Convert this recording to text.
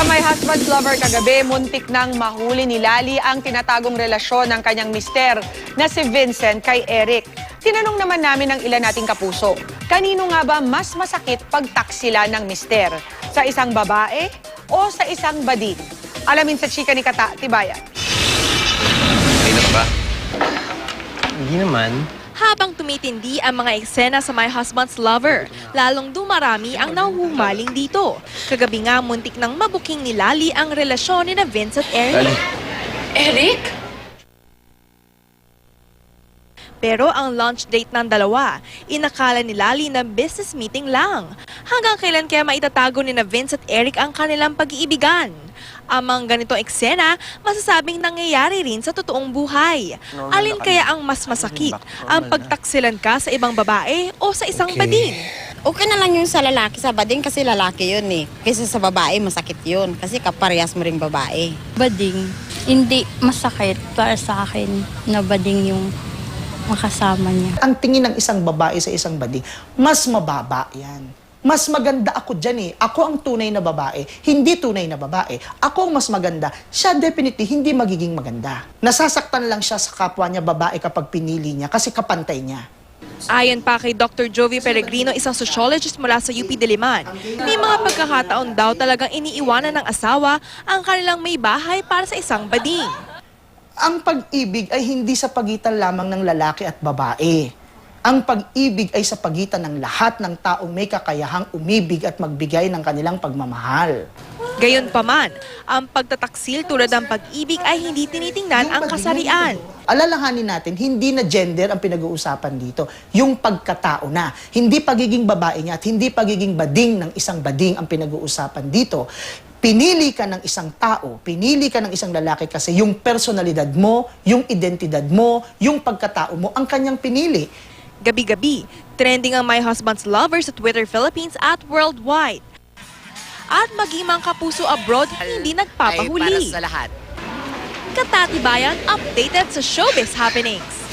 Sa My Husband's Lover kagabi, muntik nang mahuli ni Lali ang tinatagong relasyon ng kanyang mister na si Vincent kay Eric. Tinanong naman namin ng ilan nating kapuso, kanino nga ba mas masakit pagtaksila ng mister? Sa isang babae o sa isang bading? Alamin sa chika ni Kata Tibayan. May na ka ba? Hindi naman. Habang tumitindi ang mga eksena sa My Husband's Lover, lalong dumarami ang nahuhumaling dito. Kagabi nga muntik nang mabuking ni Lali ang relasyon ni na Vince at Eric. Lali. Eric? Pero ang launch date ng dalawa, inakala ni Lali na business meeting lang. Hanggang kailan kaya maitatago ni na Vince at Eric ang kanilang pag-iibigan? Ang mga ganitong eksena, masasabing nangyayari rin sa totoong buhay. Alin kaya ang mas masakit? Ang pagtaksilan ka sa ibang babae o sa isang bading? Okay na lang yung sa lalaki, sa bading kasi lalaki yun eh. Kasi sa babae, masakit yun. Kasi kaparehas mo ring babae. bading, hindi masakit para sa akin na bading yung makasama niya. Ang tingin ng isang babae sa isang bading, mas mababa yan. Mas maganda ako dyan eh. Ako ang tunay na babae, hindi tunay na babae. Ako ang mas maganda. Siya definitely hindi magiging maganda. Nasasaktan lang siya sa kapwa niya babae kapag pinili niya kasi kapantay niya. Ayon pa kay Dr. Jovi Peregrino, isang sociologist mula sa UP Diliman, may mga pagkakataon daw talagang iniiwanan ng asawa ang kanilang may bahay para sa isang bading. Ang pag-ibig ay hindi sa pagitan lamang ng lalaki at babae. Ang pag-ibig ay sa pagitan ng lahat ng taong may kakayahang umibig at magbigay ng kanilang pagmamahal. Gayunpaman, ang pagtataksil tulad ng pag-ibig ay hindi tinitingnan ang kasarian. Alalahanin natin, hindi na gender ang pinag-uusapan dito. Yung pagkatao na. Hindi pagiging babae niya at hindi pagiging bading ng isang bading ang pinag-uusapan dito. Pinili ka ng isang tao, pinili ka ng isang lalaki kasi yung personalidad mo, yung identidad mo, yung pagkatao mo, ang kanyang pinili. Gabi-gabi, trending ang My Husband's Lover sa Twitter Philippines at worldwide. At maging mga kapuso abroad, hindi nagpapahuli. lahat. Katatibayan updated sa showbiz happenings.